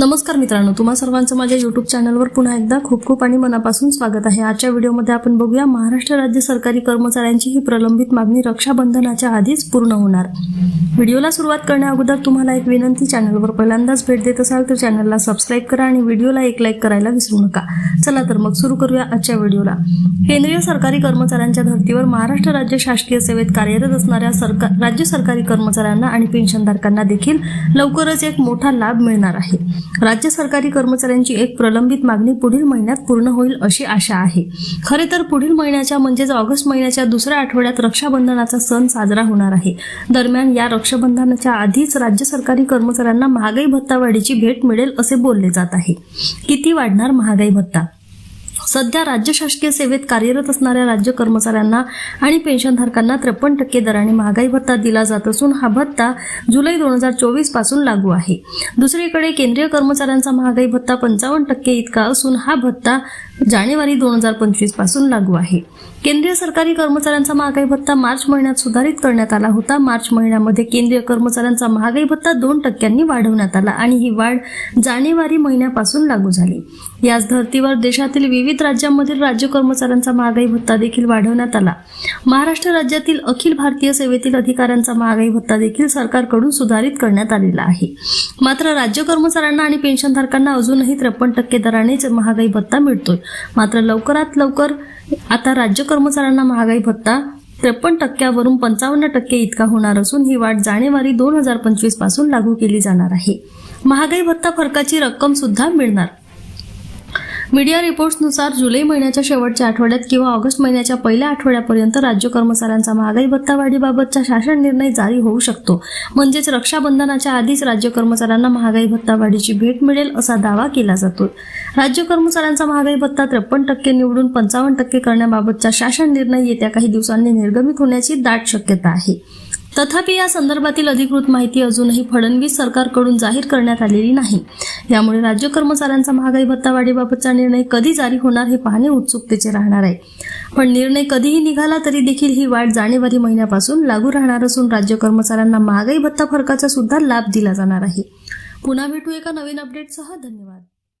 नमस्कार मित्रांनो तुम्हा सर्वांचं माझ्या युट्यूब चॅनलवर पुन्हा एकदा खूप खूप आणि मनापासून स्वागत आहे. आजच्या व्हिडिओमध्ये आपण बघूया महाराष्ट्र राज्य सरकारी कर्मचाऱ्यांची ही प्रलंबित मागणी रक्षाबंधनाच्या आधीच पूर्ण होणार. व्हिडिओला सुरुवात करण्या अगोदर तुम्हाला एक विनंती चॅनलवर पहिल्यांदाच भेट देत असाल तर चॅनलला सबस्क्राईब करा आणि व्हिडिओला एक लाईक करायला विसरू नका. चला तर मग सुरू करूया आजच्या व्हिडिओला. केंद्रीय सरकारी कर्मचाऱ्यांच्या धर्तीवर महाराष्ट्र राज्य शासकीय सेवेत कार्यरत असणाऱ्या सरकार राज्य सरकारी कर्मचाऱ्यांना आणि पेन्शनधारकांना देखील लवकरच एक मोठा लाभ मिळणार आहे. राज्य सरकारी कर्मचाऱ्यांची एक प्रलंबित मागणी पुढील महिन्यात पूर्ण होईल अशी आशा आहे. खरे तर पुढील महिन्याच्या म्हणजेच ऑगस्ट महिन्याच्या दुसऱ्या आठवड्यात रक्षाबंधनाचा सण साजरा होणार आहे. दरम्यान या रक्षा रक्षाबंधनाच्या आधीच राज्य सरकारी कर्मचाऱ्यांना महागाई भत्ता वाढीची भेट मिळेल असे बोलले जात आहे. किती वाढणार महागाई भत्ता? सध्या राज्य शासकीय सेवेत कार्यरत असणाऱ्या राज्य कर्मचाऱ्यांना आणि पेन्शनधारकांना त्रेपन्न टक्के दराने महागाई भत्ता दिला जात असून हा भत्ता जुलै दोन हजार चोवीसपासून लागू आहे. दुसरीकडे केंद्रीय कर्मचाऱ्यांचा महागाई भत्ता पंचावन्न टक्के इतका असून हा भत्ता जानेवारी दोन हजार पंचवीसपासून लागू आहे. केंद्रीय सरकारी कर्मचाऱ्यांचा महागाई भत्ता मार्च महिन्यात सुधारित करण्यात आला होता. मार्च महिन्यामध्ये केंद्रीय कर्मचाऱ्यांचा महागाई भत्ता दोन टक्क्यांनी वाढवण्यात आला आणि ही वाढ जानेवारी महिन्यापासून लागू झाली. याच धर्तीवर देशातील विविध राज्यांमधील राज्य कर्मचाऱ्यांचा महागाई भत्ता देखील वाढवण्यात आला. महाराष्ट्र राज्यातील अखिल भारतीय सेवेतील अधिकाऱ्यांचा महागाई भत्ता देखील सरकारकडून सुधारित करण्यात आलेला आहे. मात्र राज्य कर्मचाऱ्यांना आणि पेन्शनधारकांना अजूनही त्रेपन्न टक्के दरानेच महागाई भत्ता मिळतोय. मात्र लवकरात लवकर आता राज्य कर्मचाऱ्यांना महागाई भत्ता त्रेपन्न टक्क्यावरून पंचावन्न टक्के इतका होणार असून ही वाढ जानेवारी दोन हजार पंचवीसपासून लागू केली जाणार आहे. महागाई भत्ता फरकाची रक्कम सुद्धा मिळणार. मीडिया रिपोर्ट्सनुसार जुलै महिन्याच्या शेवटच्या आठवड्यात किंवा ऑगस्ट महिन्याच्या पहिल्या आठवड्यापर्यंत राज्य कर्मचाऱ्यांचा महागाई भत्ता वाढीबाबतचा शासन निर्णय जारी होऊ शकतो. म्हणजेच रक्षाबंधनाच्या आधीच राज्य कर्मचाऱ्यांना महागाई भत्ता वाढीची भेट मिळेल असा दावा केला जातो. राज्य कर्मचाऱ्यांचा महागाई भत्ता त्रेपन्न टक्के निवडून पंचावन्न टक्के करण्याबाबतचा शासन निर्णय येत्या काही दिवसांनी निर्गमित होण्याची दाट शक्यता आहे. तथापि या संदर्भातील अधिकृत माहिती अजूनही फडणवीस सरकारकडून जाहीर करण्यात आलेली नाही. यामुळे राज्य कर्मचाऱ्यांचा महागाई भत्ता वाढीबाबतचा निर्णय कधी जारी होणार हे पाहणे उत्सुकतेचे राहणार आहे. पण निर्णय कधीही निघाला तरी देखील ही वाढ जानेवारी महिन्यापासून लागू राहणार असून राज्य कर्मचाऱ्यांना महागाई भत्ता फरकाचा सुद्धा लाभ दिला जाणार आहे. पुन्हा भेटू एका नवीन अपडेटसह धन्यवाद.